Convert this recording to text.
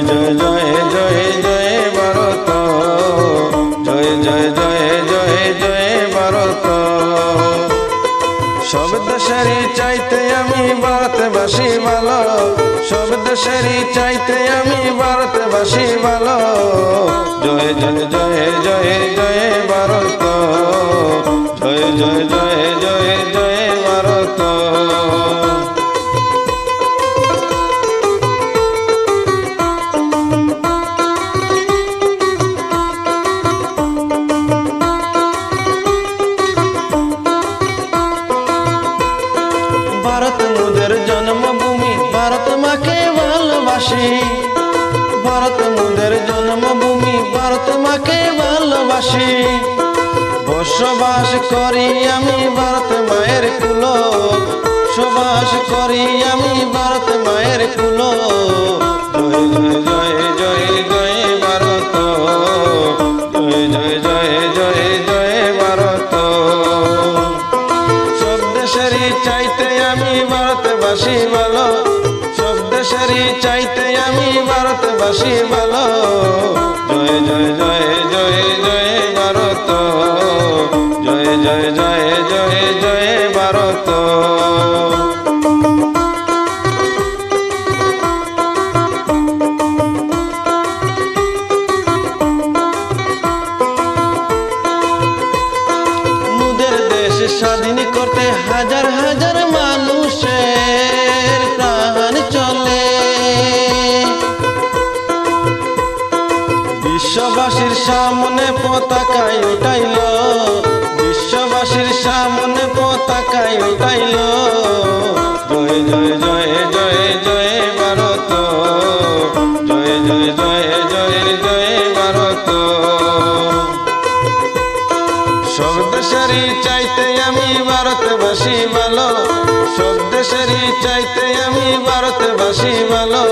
জয় জয় জয় জয় জয় জয় জয় জয় জয় চাইতে আমি চাইতে আমি ভারতবাসী ভালো। জয় জয় জয় জয় মাকে ভালোবাসি। ভারত মুদের জন্মভূমি, ভারত মাকে ভালোবাসি। বসবাস করি আমি ভারত মায়ের কুলো বসবাস করি আমি ভারত মায়ের কুলো জয় জয় জয় জয় জয় জয় চাইতে আমি ভারতবাসী ভালো জয় জয় জয় জয় জয় ভারত। জয় জয় জয় জয় জয় ভারত। স্বাধীন করতে হাজার হাজার মানুষের বিশ্ববাসীর সামনে পতাকায় উঠাইল। বিশ্ববাসীর সামনে পতাকায় উঠাইল। জয় জয় জয় জয় জয় ভারত। জয় জয় জয় জয় জয় ভারত। সব দেশেরই চাইতে আমি ভারতবাসী ভালো। সব দেশেরই চাইতে আমি ভারতবাসী ভালো।